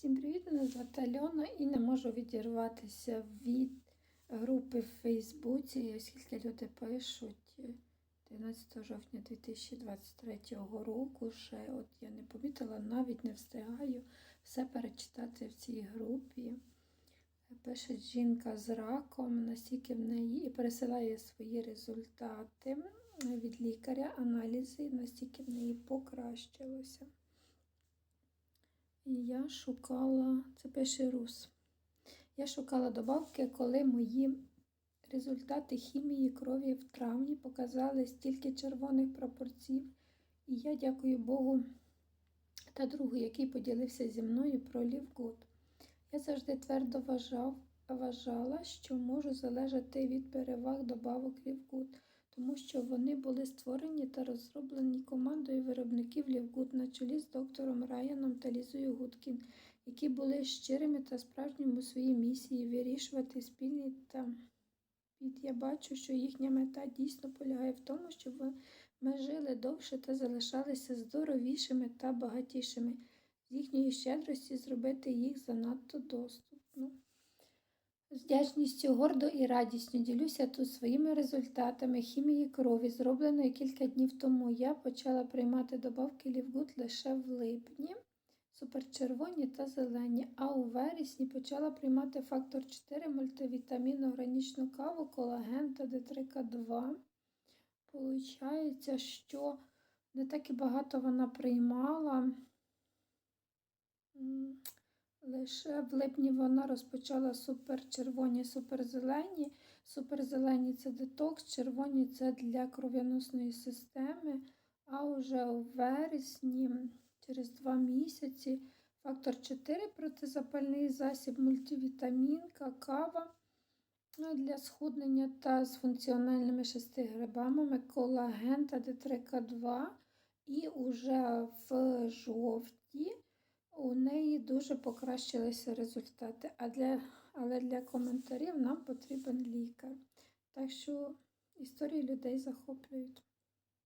Всім привіт, мене звати Альона і не можу відірватися від групи в Фейсбуці, оскільки люди пишуть 11 жовтня 2023 року. Ще от я не помітила, навіть не встигаю все перечитати в цій групі. Пише жінка з раком, настільки в неї і пересилає свої результати від лікаря, аналізи, настільки в неї покращилося. Я шукала, це пише Рус. Я шукала добавки, коли мої результати хімії крові в травні показали стільки червоних прапорців. І я дякую Богу та другу, який поділився зі мною про лівгуд. Я завжди твердо вважав, вважала, що можу залежати від переваг добавок лівгуд, тому що вони були створені та розроблені командою виробників лівгуд на чолі з доктором Раяном та Лізою Гудкін, які були щирими та справжніми у своїй місії вирішувати спільні та під. Я бачу, що їхня мета дійсно полягає в тому, щоб ми жили довше та залишалися здоровішими та багатішими. З їхньої щедрості зробити їх занадто доступно. З вдячністю гордо і радісно ділюся тут своїми результатами хімії крові, зробленої кілька днів тому. Я почала приймати добавки Лівгуд лише в липні, суперчервоні та зелені, а у вересні почала приймати фактор 4 мультивітамін, органічну каву, колаген та Д3К2. Получається, що не так і багато вона приймала. Лише в липні вона розпочала суперчервоні, суперзелені. Суперзелені це детокс, червоні це для кров'яносної системи. А вже у вересні, через два місяці, фактор 4 протизапальний засіб, мультивітамінка, кава для схуднення та з функціональними шести грибами, колаген та Д3К2. І уже в жовтні у неї дуже покращилися результати, а для, але для коментарів нам потрібен лікар. Так що історії людей захоплюють.